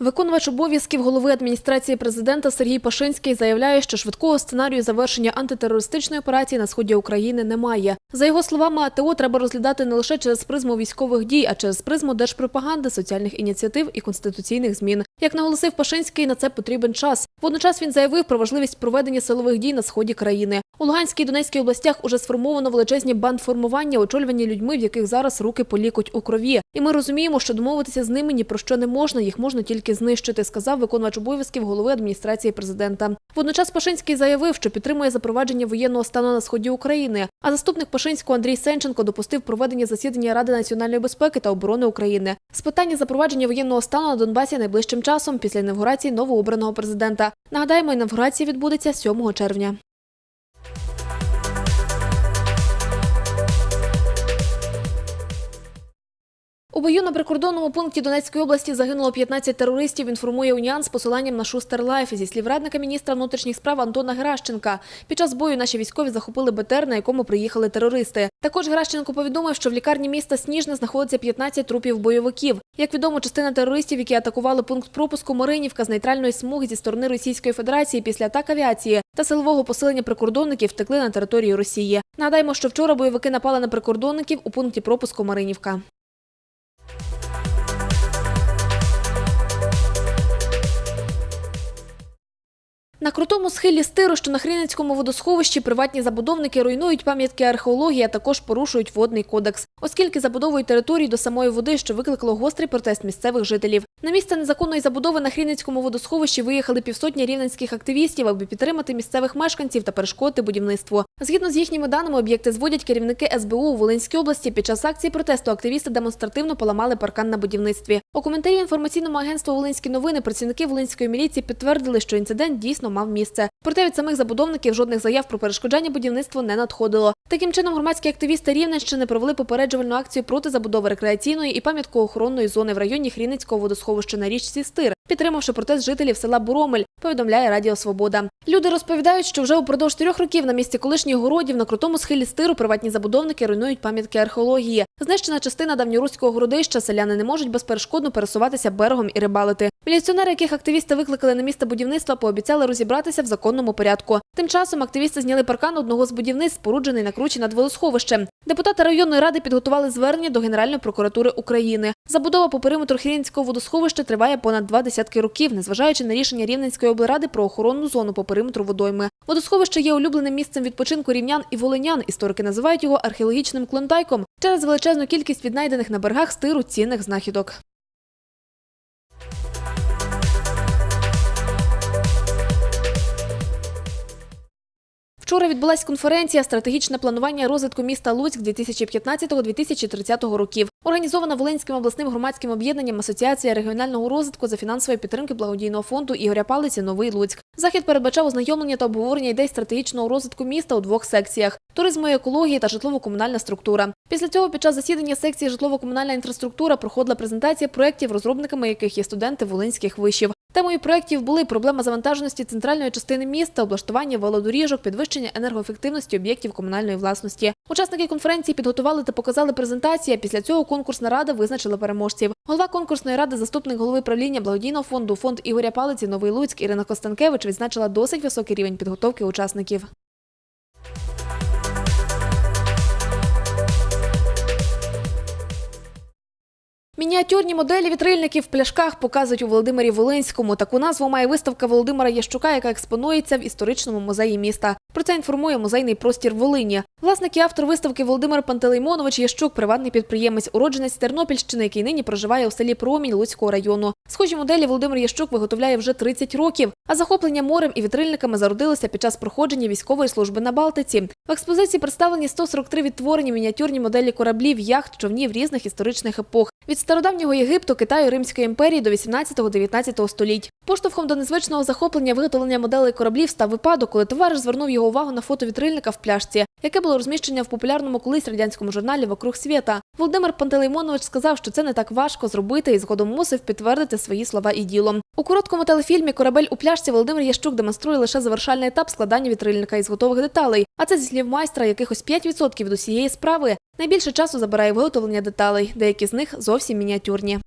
Виконувач обов'язків голови адміністрації президента Сергій Пашинський заявляє, що швидкого сценарію завершення антитерористичної операції на сході України немає. За його словами, АТО треба розглядати не лише через призму військових дій, а через призму держпропаганди, соціальних ініціатив і конституційних змін. Як наголосив Пашинський, на це потрібен час. Водночас він заявив про важливість проведення силових дій на сході країни. У Луганській і Донецькій областях уже сформовано величезні бандформування, очолювані людьми, в яких зараз руки полікуть у крові. І ми розуміємо, що домовитися з ними ні про що не можна, їх можна тільки знищити, сказав виконувач обов'язків голови адміністрації президента. Водночас Пашинський заявив, що підтримує запровадження воєнного стану на сході України. А заступник Пашинського Андрій Сенченко допустив проведення засідання Ради національної безпеки та оборони України з питання запровадження воєнного стану на Донбасі найближчим часом після інавгурації новообраного президента. Нагадаємо, інавгурація відбудеться 7 червня. У бою на прикордонному пункті Донецької області загинуло 15 терористів. Інформує Уніан з посиланням на Шустер Лайф зі слів радника міністра внутрішніх справ Антона Геращенка. Під час бою наші військові захопили БТР, на якому приїхали терористи. Також Геращенко повідомив, що в лікарні міста Сніжне знаходиться 15 трупів бойовиків. Як відомо, частина терористів, які атакували пункт пропуску Маринівка з нейтральної смуги зі сторони Російської Федерації після атак авіації та силового посилення прикордонників втекли на територію Росії. Нагадаємо, що вчора бойовики напали на прикордонників у пункті пропуску Маринівка. На крутому схилі стиру, що на Хрінецькому водосховищі, приватні забудовники руйнують пам'ятки археології, а також порушують водний кодекс, оскільки забудовують території до самої води, що викликало гострий протест місцевих жителів. На місце незаконної забудови на Хрінецькому водосховищі виїхали півсотні рівненських активістів, аби підтримати місцевих мешканців та перешкодити будівництво. Згідно з їхніми даними, об'єкти зводять керівники СБУ у Волинській області. Під час акції протесту активісти демонстративно поламали паркан на будівництві. У коментарі інформаційному агентству Волинські новини працівники Волинської міліції підтвердили, що інцидент дійсно мав місце. Проте від самих забудовників жодних заяв про перешкоджання будівництву не надходило. Таким чином, громадські активісти Рівненщини провели попереджувальну акцію проти забудови рекреаційної і пам'яткоохоронної зони в районі Хрінницького водосховища на річці Стир, підтримавши протест жителів села Буромель, повідомляє Радіо Свобода. Люди розповідають, що вже упродовж трьох років на місці колишніх городів на крутому схилі стиру приватні забудовники руйнують пам'ятки археології. Знищена частина давньоруського городища, селяни не можуть безперешкодно пересуватися берегом і рибалити. Міліціонери, яких активісти викликали на місце будівництва, пообіцяли розібратися в законному порядку. Тим часом активісти зняли паркан одного з будівництв, споруджений на кручі над водосховищем. Депутати районної ради підготували звернення до Генеральної прокуратури України. Забудова по периметру Хрінського водосховища триває понад два десятки років, незважаючи на рішення Рівненської облради про охоронну зону по периметру водойми. Водосховище є улюбленим місцем відпочинку рівнян і волинян. Історики називають його археологічним клондайком через величезну кількість віднайдених на берегах стиру цінних знахідок. Вчора відбулася конференція Стратегічне планування розвитку міста Луцьк 2015-2030 років. Організована Волинським обласним громадським об'єднанням Асоціація регіонального розвитку за фінансової підтримки благодійного фонду Ігоря Палиці Новий Луцьк. Захід передбачав ознайомлення та обговорення ідей стратегічного розвитку міста у двох секціях: туризму і екології та житлово-комунальна структура. Після цього під час засідання секції житлово-комунальна інфраструктура проходила презентація проєктів, розробниками яких є студенти волинських вишів. Темою проєктів були проблема завантаженості центральної частини міста, облаштування велодоріжок, підвищення енергоефективності об'єктів комунальної власності. Учасники конференції підготували та показали презентації. а Після цього конкурсна рада визначила переможців. Голова конкурсної ради, заступник голови правління благодійного фонду фонд Ігоря Палиці Новий Луцьк Ірина Костанкевич відзначила досить високий рівень підготовки учасників. Мініатюрні моделі вітрильників в пляшках показують у Володимирі Волинському. Таку назву має виставка Володимира Ящука, яка експонується в історичному музеї міста. Про це інформує музейний простір Волині. Власник і автор виставки Володимир Пантелеймонович Ящук, приватний підприємець, уродженець Тернопільщини, який нині проживає у селі Промінь Луцького району. Схожі моделі Володимир Ящук виготовляє вже 30 років, а захоплення морем і вітрильниками зародилося під час проходження військової служби на Балтиці. В експозиції представлені 143 відтворені мініатюрні моделі кораблів, яхт, човнів різних історичних епох. Від стародавнього Єгипту, Китаю, Римської імперії до 18-19 століть. Поштовхом до незвичного захоплення виготовлення моделей кораблів став випадок, коли товариш звернув його увагу на фото вітрильника в пляшці, яке було розміщення в популярному колись радянському журналі Вокруг світа. Володимир Пантелеймонович сказав, що це не так важко зробити, і згодом мусив підтвердити свої слова і ділом. У короткому телефільмі Корабель у пляшці Володимир Ящук демонструє лише завершальний етап складання вітрильника із готових деталей. А це зі слів майстра якихось 5% від усієї справи. Найбільше часу забирає виготовлення деталей, деякі з них зовсім мініатюрні.